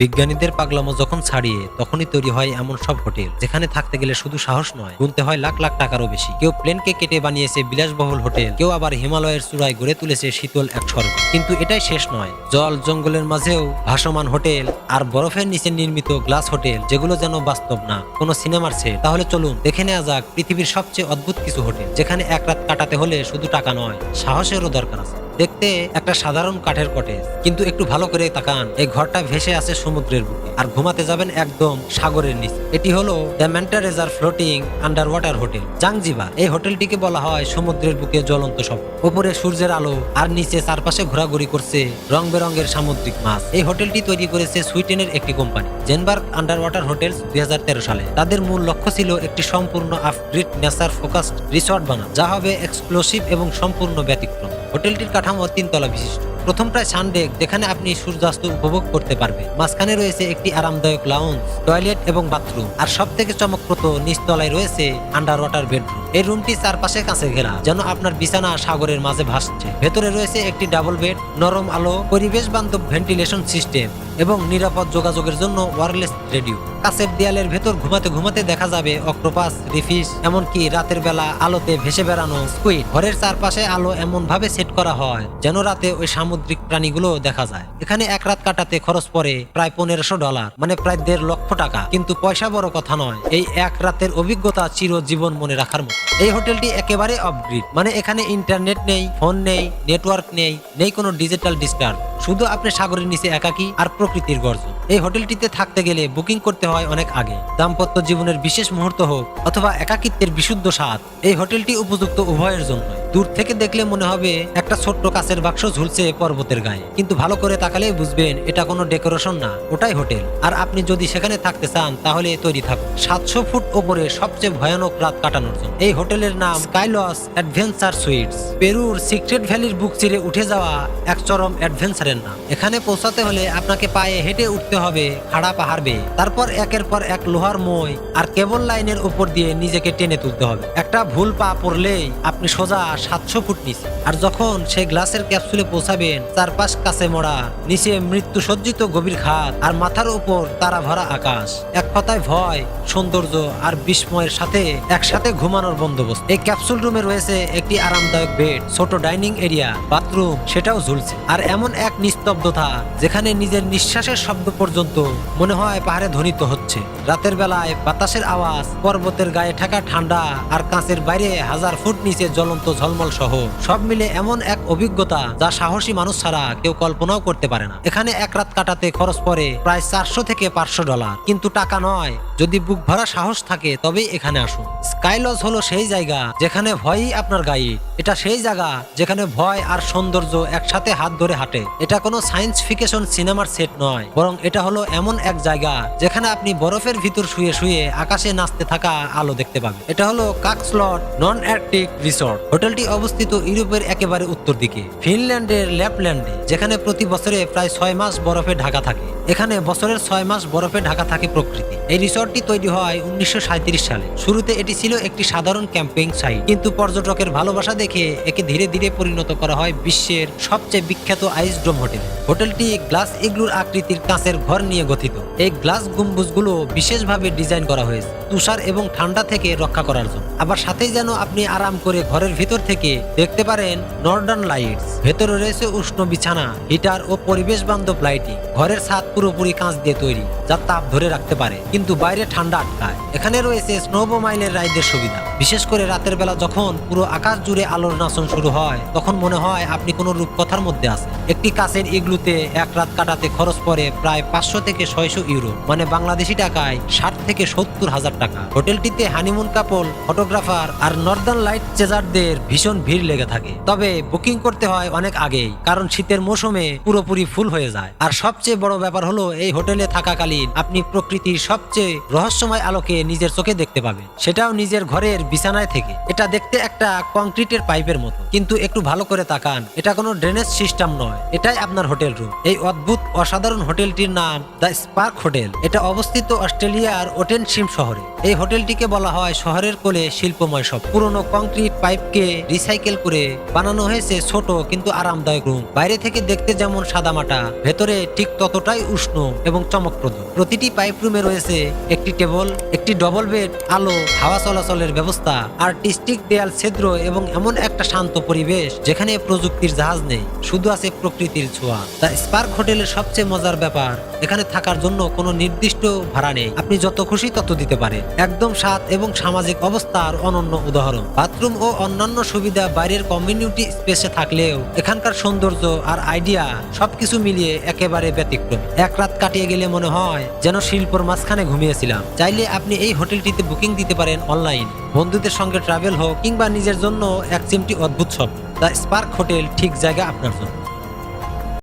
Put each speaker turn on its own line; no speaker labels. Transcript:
বিজ্ঞানীদের পাগলামো যখন ছাড়িয়ে তখনই তৈরি হয় এমন সব হোটেল, যেখানে থাকতে গেলে শুধু সাহস নয়, গুনতে হয় লাখ লাখ টাকারও বেশি। কেউ প্লেনকে কেটে বানিয়েছে বিলাসবহুল হোটেল, কেউ আবার হিমালয়ের চূড়ায় গড়ে তুলেছে শীতল এক স্বর্গ। কিন্তু এটাই শেষ নয়, জল জঙ্গলের মাঝেও ভাসমান হোটেল আর বরফের নিচে নির্মিত গ্লাস হোটেল, যেগুলো যেন বাস্তব না, কোনো সিনেমার সেট। তাহলে চলুন, দেখে নেওয়া যাক পৃথিবীর সবচেয়ে অদ্ভুত কিছু হোটেল, যেখানে এক রাত কাটাতে হলে শুধু টাকা নয়, সাহসেরও দরকার আছে। দেখতে একটা সাধারণ কাঠের কটেজ কিন্তু একটু ভালো করে তাকান। এই ঘরটা ভেসে আছে সমুদ্রের বুকে, আর ঘুমাতে যাবেন একদম সাগরের নিচে। এটি হলো the Manta Resort floating underwater hotel. Zanzibar, এই হোটেলটিকে বলা হয় সমুদ্রের বুকে জ্বলন্ত সব উপরে সূর্যের আলো, আর নিচে চারপাশে ঘোরাঘুরি করছে রং বেরঙের সামুদ্রিক মাছ। এই হোটেলটি তৈরি করেছে সুইডেনের একটি company, Genberg under water hotels দুই হাজার তেরো সালে। তাদের মূল লক্ষ্য ছিল একটি সম্পূর্ণ আফগ্রিড নেচার ফোকাসড রিসর্ট বানা যা হবে এক্সক্লুসিভ এবং সম্পূর্ণ ব্যতিক্রম। হোটেলটির কাঠামো তিনতলা বিশিষ্ট। প্রথমটায় সানডেক, যেখানে আপনি সূর্যাস্ত উপভোগ করতে পারবেন। মাঝখানে রয়েছে একটি আরামদায়ক লাউঞ্জ টয়লেট এবং বাথরুম আর সব থেকে চমকপ্রদ নিচতলায় রয়েছে আন্ডার ওয়াটার বেডরুম এই রুমটি চারপাশে কাছে ঘেরা, যেন আপনার বিছানা সাগরের মাঝে ভাসছে। ভেতরে রয়েছে একটি ডাবল বেড নরম আলো পরিবেশ বান্ধব ভেন্টিলেশন সিস্টেম এবং নিরাপদ যোগাযোগের জন্য ওয়ারলেস রেডিও কাছের দেয়ালের ভেতর ঘুমাতে ঘুমাতে দেখা যাবে অক্টোপাস রিফিস এমনকি রাতের বেলা আলোতে ভেসে বেড়ানো স্কুইড ঘরের চারপাশে আলো এমন ভাবে সেট করা হয় যেন রাতে ওই সামুদ্রিক প্রাণীগুলো দেখা যায়। এখানে এক রাত কাটাতে খরচ পড়ে প্রায় পনেরোশো ডলার মানে প্রায় দেড় লক্ষ টাকা। কিন্তু পয়সা বড় কথা নয়, এই এক রাতের অভিজ্ঞতা চিরজীবন মনে রাখার মতো। এই হোটেলটি একেবারে অপগ্রিড মানে এখানে ইন্টারনেট নেই ফোন নেই নেটওয়ার্ক নেই নেই কোনো ডিজিটাল ডিস্টার্ব শুধু আপনি সাগরের নিচে একাকী আর প্রকৃতির গর্জন। এই হোটেলটিতে থাকতে গেলে বুকিং করতে হয় অনেক আগে। দাম্পত্য জীবনের বিশেষ মুহূর্ত হোক অথবা একাকিত্বের বিশুদ্ধ স্বাদ, এই হোটেলটি উপযুক্ত উভয়ের জন্য দূর থেকে দেখলে মনে হবে একটা ছোট্ট কাছের বাক্স ঝুলছে পর্বতের গায়ে। কিন্তু ভালো করে তাকালেই বুঝবেন এটা কোনো ডেকোরেশন না, ওটাই হোটেল। আর আপনি যদি সেখানে থাকতে চান, তাহলে তৈরি থাকুন। সাতশো ফুট ওপরে সবচেয়ে ভয়ানক রাত কাটানোর জন্য। এই হোটেলের নাম স্কাইলস অ্যাডভেঞ্চার সুইটস। পেরুর সিক্রেট ভ্যালির বুক চিরে উঠে যাওয়া এক চরম অ্যাডভেঞ্চারের নাম। এখানে পৌঁছাতে হলে আপনাকে পায়ে হেঁটে উঠতে হবে খাড়া পাহাড় বেয়ে। তারপর একের পর এক লোহার মই আর কেবল লাইনের উপর দিয়ে নিজেকে টেনে তুলতে হবে। একটা ভুল পা পড়লেই আপনি সোজা সাতশো ফুট নিচে। আর যখন সেই গ্লাসের ক্যাপসুলে পৌঁছাবেন, চারপাশ কাছে মোড়া নিচে মৃত্যু সজ্জিত গভীর খাত, আর মাথার উপর তারা ভরা আকাশ। এক কথায় ভয়, সৌন্দর্য আর বিস্ময়ের সাথে একসাথে ঘুমানোর বন্দোবস্ত। এই ক্যাপসুল রুমে রয়েছে একটি আরামদায়ক বেড, ছোট ডাইনিং এরিয়া, বাথরুম, সেটাও ঝুলছে। আর এমন এক নিস্তব্ধতা, যেখানে নিজের নিঃশ্বাসের শব্দ পর্যন্ত মনে হয় পাহাড়ে ধ্বনিত হচ্ছে। রাতের বেলায় বাতাসের আওয়াজ, পর্বতের গায়ে ঠাকা ঠান্ডা, আর কাঁচের বাইরে হাজার ফুট নিচে জ্বলন্ত ঝলমল সহ সব মিলে এমন এক অভিজ্ঞতা যা সাহসী মানুষ ছাড়া কেউ কল্পনাও করতে পারে না। এখানে এক রাত কাটাতে খরচ পড়ে প্রায় চারশো থেকে পাঁচশো ডলার। কিন্তু টাকা নয়। যদি বুক ভরা সাহস থাকে, তবেই এখানে আসুন। স্কাইলজ হলো সেই জায়গা যেখানে ভয়ই আপনার গাইড এটা সেই জায়গা যেখানে ভয় আর সৌন্দর্য একসাথে হাত ধরে হাঁটে। এটা কোনো সায়েন্স ফিকেশন সিনেমার সেট নয়, বরং এটা হলো এমন এক জায়গা যেখানে আপনি বরফের ভিতর শুয়ে শুয়ে আকাশে নাচতে থাকা আলো দেখতে পাবেন। এটা হলো কাকস্লট নন অ্যার্কটিক রিসর্ট। হোটেলটি অবস্থিত ইউরোপের একেবারে উত্তর দিকে। ফিনল্যান্ডের ল্যাপল্যান্ডে, যেখানে প্রতি বছরে প্রায় ছয় মাস বরফে ঢাকা থাকে। এখানে বছরের ছয় মাস বরফে ঢাকা থাকে প্রকৃতি। এই রিসর্টটি তৈরি হয় উনিশশো সাঁইত্রিশ সালে। শুরুতে এটি ছিল একটি সাধারণ ক্যাম্পিং সাইট। কিন্তু পর্যটকের ভালোবাসা দেখে একে ধীরে ধীরে পরিণত করা হয় বিশ্বের সবচেয়ে বিখ্যাত আইস ডোম হোটেল। হোটেলটি গ্লাস ইগলুর আকৃতির কাঁচের ঘর নিয়ে গঠিত। এই গ্লাস গম্বুজগুলো বিশেষভাবে ডিজাইন করা হয়েছে। তুষার এবং ঠান্ডা থেকে রক্ষা করার জন্য। আবার সাথেই যেন আপনি আরাম করে ঘরের ভিতর থেকে দেখতে পারেন নর্ডার্ন লাইটস। ভেতরে রয়েছে উষ্ণ বিছানা, হিটার ও পরিবেশ বান্ধব লাইটিং। ঘরের ছাদ পুরোপুরি কাঁচ দিয়ে তৈরি, যা তাপ ধরে রাখতে পারে, কিন্তু বাইরে ঠান্ডা আটকায়। এখানে রয়েছে স্নোবো মাইলের রাইডের সুবিধা। বিশেষ করে রাতের বেলা যখন পুরো আকাশ জুড়ে আলোর নাচন শুরু হয়, তখন মনে হয় আপনি কোনো রূপকথার মধ্যে আছেন। একটি কাছের ইগলুতে এক রাত কাটাতে খরচ পড়ে প্রায় পাঁচশো থেকে ছয়শো ইউরো মানে বাংলাদেশি টাকায় ষাট থেকে সত্তর হাজার টাকা। হোটেলটিতে হানিমুন কাপল, ফটোগ্রাফার আর নর্দার্ন লাইট চেজারদের ভীষণ ভিড় লেগে থাকে। তবে বুকিং করতে হয় অনেক আগেই, কারণ শীতের মৌসুমে পুরোপুরি ফুল হয়ে যায়। আর সবচেয়ে বড় ব্যাপার হলো, এই হোটেলে থাকাকালীন আপনি প্রকৃতির সবচেয়ে রহস্যময় আলোকে নিজের চোখে দেখতে পাবেন। সেটাও নিজের ঘরের বিছানায় থেকে। এটা দেখতে একটা কংক্রিটের পাইপের মতো। কিন্তু একটু ভালো করে তাকান। এটা কোনো ড্রেনেজ সিস্টেম নয়। এটাই আপনার হোটেল রুম। এই অদ্ভুত, অসাধারণ হোটেলটির নাম দ্য স্পার্ক হোটেল। এটা অবস্থিত অস্ট্রেলিয়ার ওটেন ওটেনশিম শহরে। এই হোটেলটিকে বলা হয় শহরের কোলে শিল্পময় সব। পুরনো কংক্রিট পাইপকে রিসাইকেল করে বানানো হয়েছে ছোট কিন্তু আরামদায়ক রুম। বাইরে থেকে দেখতে যেমন সাদামাটা, ভেতরে ঠিক ততটাই উষ্ণ এবং চমকপ্রদ। প্রতিটি পাইপ রুমে রয়েছে একটি টেবল, একটি ডবল বেড, আলো, হাওয়া চলাচলের ব্যবস্থা। আর্টিস্টিক দেয়াল ছিদ্র এবং এমন একটা শান্ত পরিবেশ যেখানে প্রযুক্তির জাহাজ নেই, শুধু আছে প্রকৃতির ছোঁয়া। দ্য স্পার্ক হোটেলের সবচেয়ে মজার ব্যাপার, এখানে থাকার জন্য কোনো নির্দিষ্ট ভাড়া নেই। আপনি যত খুশি তত দিতে পারেন। একদম স্বাদ এবং সামাজিক অবস্থার অনন্য উদাহরণ। বাথরুম ও অন্যান্য সুবিধা বাইরের কমিউনিটি স্পেসে থাকলেও এখানকার সৌন্দর্য আর আইডিয়া সবকিছু মিলিয়ে একেবারে ব্যতিক্রম। এক রাত কাটিয়ে গেলে মনে হয় যেন শিল্পর মাঝখানে ঘুমিয়েছিলাম। চাইলে আপনি এই হোটেলটিতে বুকিং দিতে পারেন অনলাইন। বন্ধুদের সঙ্গে ট্রাভেল হোক কিংবা নিজের জন্য এক চিমটি অদ্ভুত স্বপ্ন দ্য স্পার্ক হোটেল ঠিক জায়গা আপনার জন্য।